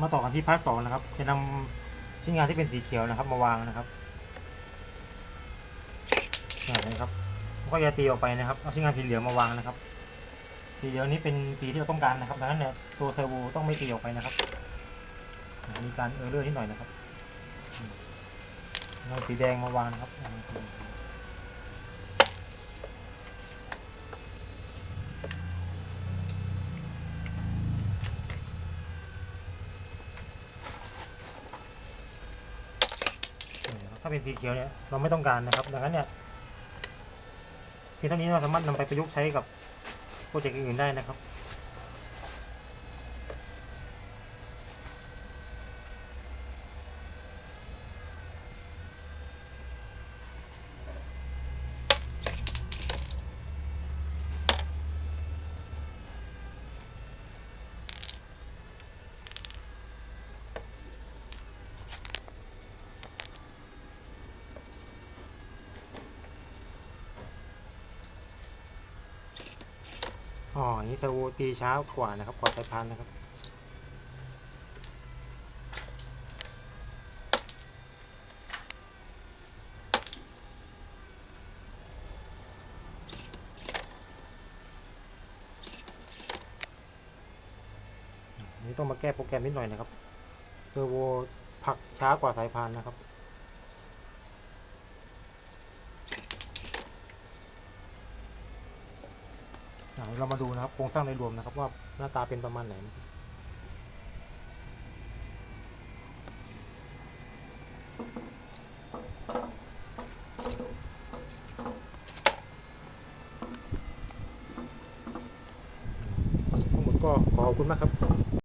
มาต่อกันที่พาร์ทสองนะครับ จะนำชิ้นงานที่เป็นสีเขียวนะครับ มาวางนะครับแบบนี้ครับก็จะตีออกไปนะครับ เอาชิ้นงานสีเหลืองมาวางนะครับ สีเหลืองนี้เป็นสีที่เราต้องการนะครับดังนั้นเนี่ยตัวเทอร์โบต้องไม่ตีออกไปนะครับ มีการเออร์เลอร์นิดหน่อยนะครับเอาสีแดงมาวางนะครับ ถ้าเป็นสีเขียวเนี่ยเราไม่ต้องการนะครับ ดังนั้นเนี่ยเพียงเท่านี้เราสามารถนำไปประยุกต์ใช้กับโปรเจกต์อื่นๆได้นะครับ อ๋อนี้เทอร์โบตีเช้ากว่านะครับ กว่าสายพานนะครับนนี้ต้องมาแก้โปรแกรมนิดหน่อยนะครับเทอร์โบผลักช้ากว่าสายพานนะครับ เรามาดูนะครับโครงสร้างในรวมนะครับ ว่าหน้าตาเป็นประมาณไหนทั้งหมดก็ขอบคุณมากครับ